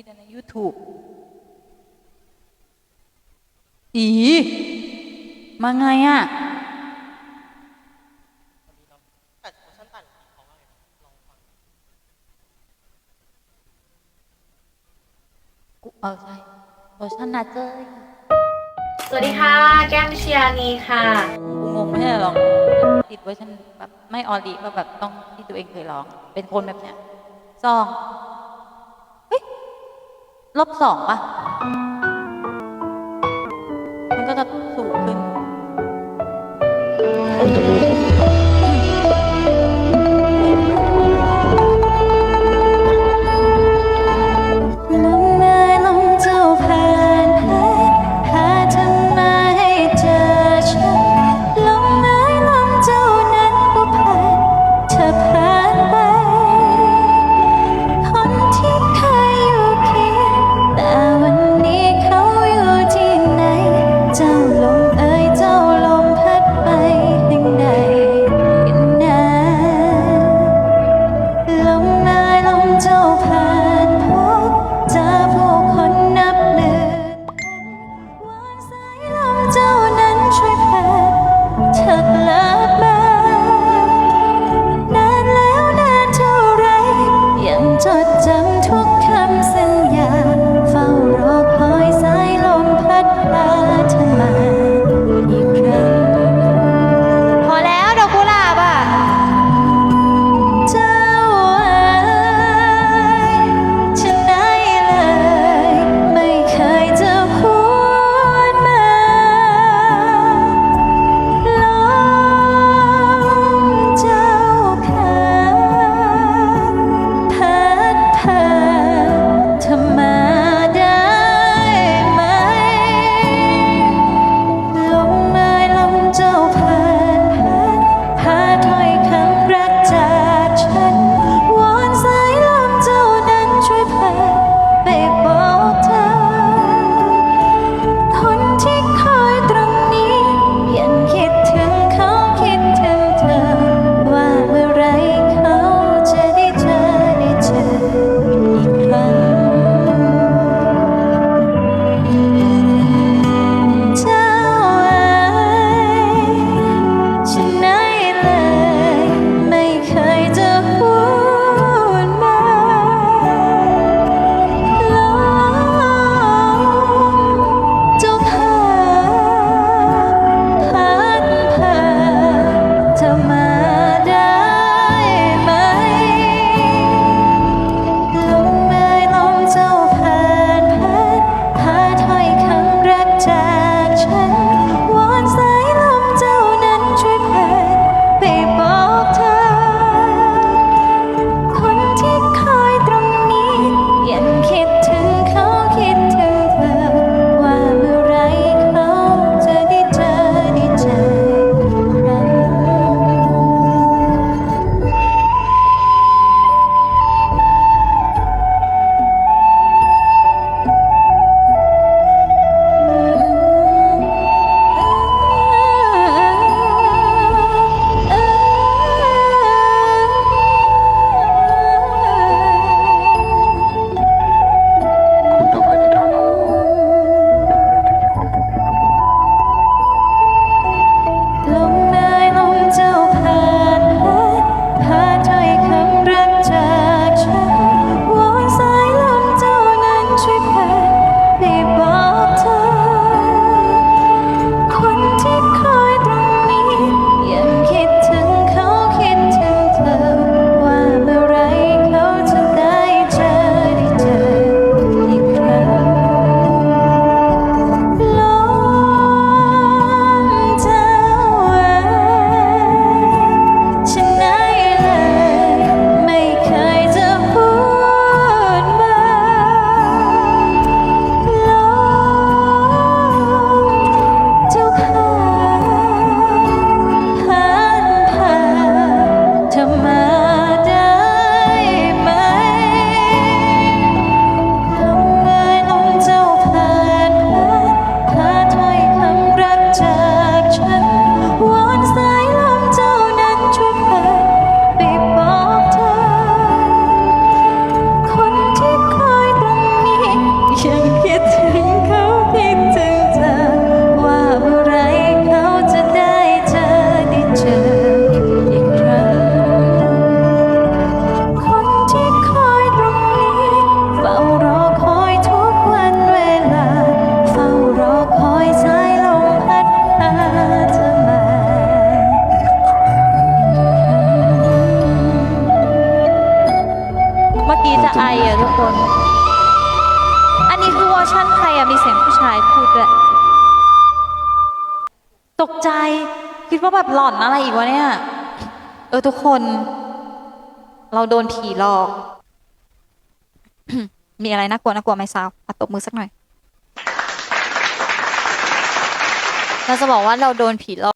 มีแต่ใน YouTube อี มาไงอะแต่เวอร์ชันตัดของอะไรลองฟังกูเออใช่เวอร์ชันนาเจยสวัสดีค่ะ แก้มเชียร์นีค่ะ กูงงไม่ใช่หรอกติดเวอร์ชันแบบไม่ออริก็แบบต้องที่ตัวเองเคยร้อง เป็นคนแบบเนี้ยสองเฮ้ย ลบสองปะมันก็จะสูง จดจำทุกคำเส ชั่นใครอะมีเสียงผู้ชายพูดด้วยตกใจคิดว่าแบบหลอนอะไรอีกวะเนี่ย เออทุกคน เราโดนผีหลอก มีอะไรน่ากลัวน่ากลัวไหมสาวอัดตบมือสักหน่อย เราจะบอกว่าเราโดนผีหลอก